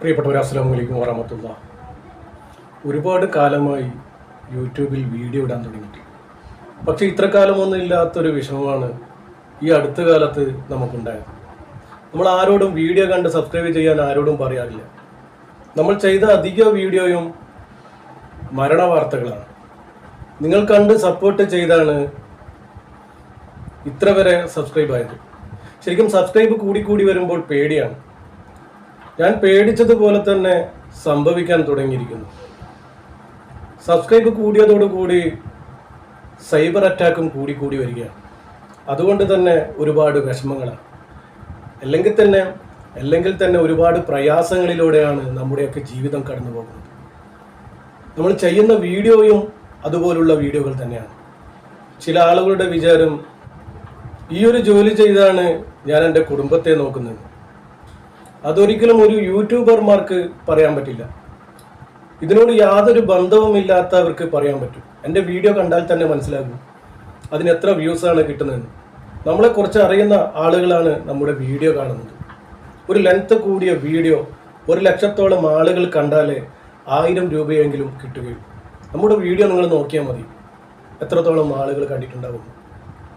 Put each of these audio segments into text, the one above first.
പ്രിയപ്പെട്ടവർ അസ്സാം വലൈക്കും വറഹമത്തുള്ള. ഒരുപാട് കാലമായി യൂട്യൂബിൽ വീഡിയോ ഇടാൻ തുടങ്ങിയിട്ട്. പക്ഷേ ഇത്ര കാലമൊന്നും ഇല്ലാത്തൊരു വിഷമമാണ് ഈ അടുത്ത കാലത്ത് നമുക്കുണ്ടായത്. നമ്മൾ ആരോടും വീഡിയോ കണ്ട് സബ്സ്ക്രൈബ് ചെയ്യാൻ ആരോടും പറയാറില്ല. നമ്മൾ ചെയ്ത അധിക വീഡിയോയും മരണ വാർത്തകളാണ്. നിങ്ങൾ കണ്ട് സപ്പോർട്ട് ചെയ്താണ് ഇത്ര വരെ സബ്സ്ക്രൈബ് ആയത്. ശരിക്കും സബ്സ്ക്രൈബ് കൂടി കൂടി വരുമ്പോൾ പേടിയാണ്. ഞാൻ പേടിച്ചതുപോലെ തന്നെ സംഭവിക്കാൻ തുടങ്ങിയിരിക്കുന്നു. സബ്സ്ക്രൈബ് കൂടിയതോടുകൂടി സൈബർ അറ്റാക്കും കൂടി കൂടി വരികയാണ്. അതുകൊണ്ട് തന്നെ ഒരുപാട് വിഷമങ്ങളാണ്. അല്ലെങ്കിൽ തന്നെ അല്ലെങ്കിൽ തന്നെ ഒരുപാട് പ്രയാസങ്ങളിലൂടെയാണ് നമ്മുടെയൊക്കെ ജീവിതം കടന്നു പോകുന്നത്. നമ്മൾ ചെയ്യുന്ന വീഡിയോയും അതുപോലുള്ള വീഡിയോകൾ തന്നെയാണ്. ചില ആളുകളുടെ വിചാരം ഈ ഒരു ജോലി ചെയ്താണ് ഞാൻ എന്റെ കുടുംബത്തെ നോക്കുന്നത്. അതൊരിക്കലും ഒരു യൂട്യൂബർമാർക്ക് പറയാൻ പറ്റില്ല. ഇതിനോട് യാതൊരു ബന്ധവുമില്ലാത്തവർക്ക് പറയാൻ പറ്റും. എന്റെ വീഡിയോ കണ്ടാൽ തന്നെ മനസ്സിലാകും അതിന് എത്ര വ്യൂസ് ആണ് കിട്ടുന്നതെന്ന്. നമ്മളെ കുറച്ച് അറിയുന്ന ആളുകളാണ് നമ്മുടെ വീഡിയോ കാണുന്നത്. ഒരു ലെങ്ത് കൂടിയ വീഡിയോ ഒരു ലക്ഷത്തോളം ആളുകൾ കണ്ടാലേ ആയിരം രൂപയെങ്കിലും കിട്ടുകയും നമ്മുടെ വീഡിയോ നിങ്ങൾ നോക്കിയാൽ മതി. എത്രത്തോളം ആളുകൾ കണ്ടിട്ടുണ്ടാകും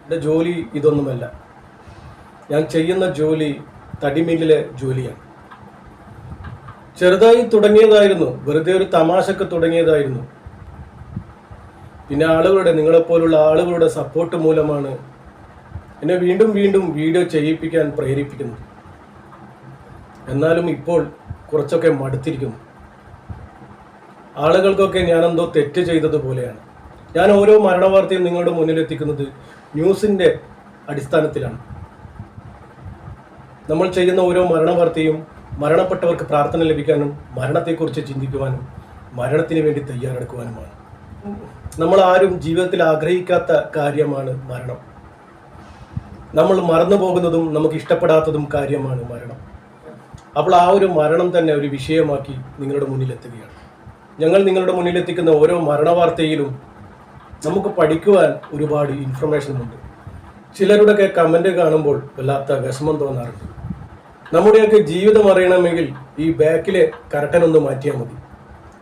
എന്റെ ജോലി ഇതൊന്നുമല്ല. ഞാൻ ചെയ്യുന്ന ജോലി തടിമില്ലിലെ ജോലിയാണ്. ചെറുതായി തുടങ്ങിയതായിരുന്നു. വെറുതെ ഒരു തമാശക്ക് തുടങ്ങിയതായിരുന്നു. പിന്നെ ആളുകളുടെ നിങ്ങളെപ്പോലുള്ള ആളുകളുടെ സപ്പോർട്ട് മൂലമാണ് എന്നെ വീണ്ടും വീണ്ടും വീഡിയോ ചെയ്യിപ്പിക്കാൻ പ്രേരിപ്പിക്കുന്നത്. എന്നാലും ഇപ്പോൾ കുറച്ചൊക്കെ മടുത്തിരിക്കുന്നു. ആളുകൾക്കൊക്കെ ഞാനെന്തോ തെറ്റ് ചെയ്തതുപോലെയാണ് ഞാൻ ഓരോ മരണവാർത്തയും നിങ്ങളുടെ മുന്നിലെത്തിക്കുന്നത് ന്യൂസിന്റെ അടിസ്ഥാനത്തിലാണ്. നമ്മൾ ചെയ്യുന്ന ഓരോ മരണവാർത്തയും മരണപ്പെട്ടവർക്ക് പ്രാർത്ഥന ലഭിക്കാനും മരണത്തെക്കുറിച്ച് ചിന്തിക്കുവാനും മരണത്തിന് വേണ്ടി തയ്യാറെടുക്കുവാനുമാണ്. നമ്മൾ ആരും ജീവിതത്തിൽ ആഗ്രഹിക്കാത്ത കാര്യമാണ് മരണം. നമ്മൾ മറന്നു പോകുന്നതും നമുക്ക് ഇഷ്ടപ്പെടാത്തതും കാര്യമാണ് മരണം. അപ്പോൾ ആ ഒരു മരണം തന്നെ ഒരു വിഷയമാക്കി നിങ്ങളുടെ മുന്നിലെത്തുകയാണ്. ഞങ്ങൾ നിങ്ങളുടെ മുന്നിലെത്തിക്കുന്ന ഓരോ മരണവാർത്തയിലും നമുക്ക് പഠിക്കുവാൻ ഒരുപാട് ഇൻഫർമേഷൻ ഉണ്ട്. ചിലരുടെയൊക്കെ കമന്റ് കാണുമ്പോൾ വല്ലാത്ത വിഷമം തോന്നാറുണ്ട്. നമ്മുടെയൊക്കെ ജീവിതം അറിയണമെങ്കിൽ ഈ ബാക്കിലെ കരട്ടനൊന്ന് മാറ്റിയാൽ മതി.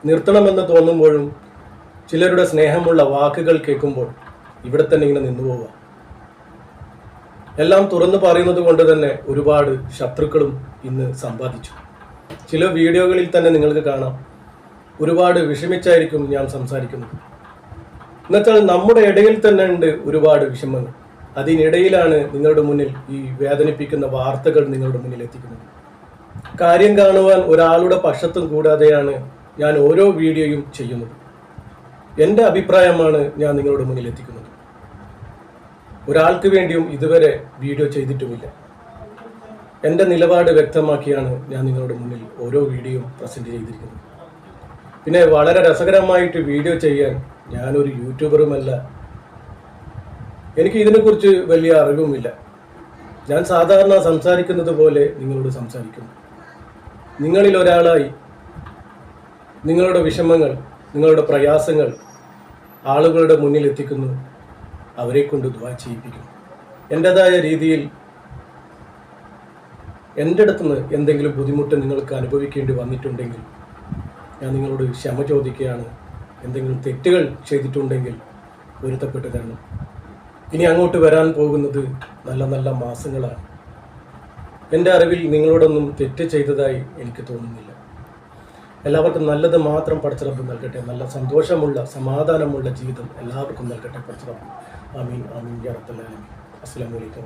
നിർത്തണമെന്ന് തോന്നുമ്പോഴും ചിലരുടെ സ്നേഹമുള്ള വാക്കുകൾ കേൾക്കുമ്പോൾ ഇവിടെ തന്നെ ഇങ്ങനെ നിന്നു പോവുക. എല്ലാം തുറന്നു പറയുന്നത് കൊണ്ട് തന്നെ ഒരുപാട് ശത്രുക്കളും ഇന്ന് സമ്പാദിച്ചു. ചില വീഡിയോകളിൽ തന്നെ നിങ്ങൾക്ക് കാണാം. ഒരുപാട് വിഷമിച്ചായിരിക്കും ഞാൻ സംസാരിക്കുന്നത്. എന്നുവെച്ചാൽ നമ്മുടെ ഇടയിൽ തന്നെ ഉണ്ട് ഒരുപാട് വിഷമങ്ങൾ. അതിനിടയിലാണ് നിങ്ങളുടെ മുന്നിൽ ഈ വേദനിപ്പിക്കുന്ന വാർത്തകൾ നിങ്ങളുടെ മുന്നിൽ എത്തിക്കുന്നത്. കാര്യം കാണുവാൻ ഒരാളുടെ പക്ഷത്തും കൂടാതെയാണ് ഞാൻ ഓരോ വീഡിയോയും ചെയ്യുന്നത്. എന്റെ അഭിപ്രായമാണ് ഞാൻ നിങ്ങളുടെ മുന്നിൽ എത്തിക്കുന്നത്. ഒരാൾക്ക് വേണ്ടിയും ഇതുവരെ വീഡിയോ ചെയ്തിട്ടുമില്ല. എന്റെ നിലപാട് വ്യക്തമാക്കിയാണ് ഞാൻ നിങ്ങളുടെ മുന്നിൽ ഓരോ വീഡിയോ പ്രസന്റ് ചെയ്തിരിക്കുന്നത്. പിന്നെ വളരെ രസകരമായിട്ട് വീഡിയോ ചെയ്യാൻ ഞാനൊരു യൂട്യൂബറുമല്ല എനിക്ക് ഇതിനെക്കുറിച്ച് വലിയ അറിവുമില്ല. ഞാൻ സാധാരണ സംസാരിക്കുന്നത് പോലെ നിങ്ങളോട് സംസാരിക്കുന്നു. നിങ്ങളിൽ ഒരാളായി നിങ്ങളുടെ വിഷമങ്ങൾ നിങ്ങളുടെ പ്രയാസങ്ങൾ ആളുകളുടെ മുന്നിൽ എത്തിക്കുന്നു അവരെ കൊണ്ട് ദ്വാ ചെയ്യിപ്പിക്കുന്നു. എന്റെതായ രീതിയിൽ എന്റെ അടുത്തുനിന്ന് എന്തെങ്കിലും ബുദ്ധിമുട്ട് നിങ്ങൾക്ക് അനുഭവിക്കേണ്ടി വന്നിട്ടുണ്ടെങ്കിൽ ഞാൻ നിങ്ങളോട് ക്ഷമ ചോദിക്കുകയാണ്. എന്തെങ്കിലും തെറ്റുകൾ ചെയ്തിട്ടുണ്ടെങ്കിൽ പൊരുത്തപ്പെട്ട് തരണം ഇനി അങ്ങോട്ട് വരാൻ പോകുന്നത് നല്ല നല്ല മാസങ്ങളാണ്. എന്റെ അറിവിൽ നിങ്ങളോടൊന്നും തെറ്റ് ചെയ്തതായി എനിക്ക് തോന്നുന്നില്ല. എല്ലാവർക്കും നല്ലത് മാത്രം പഠിച്ചിറപ്പ് നൽകട്ടെ. നല്ല സന്തോഷമുള്ള സമാധാനമുള്ള ജീവിതം എല്ലാവർക്കും നൽകട്ടെ. പഠിച്ചിറപ്പ് ആമീൻ ആമീൻ യാ റബ്ബൽ വലൈക്കും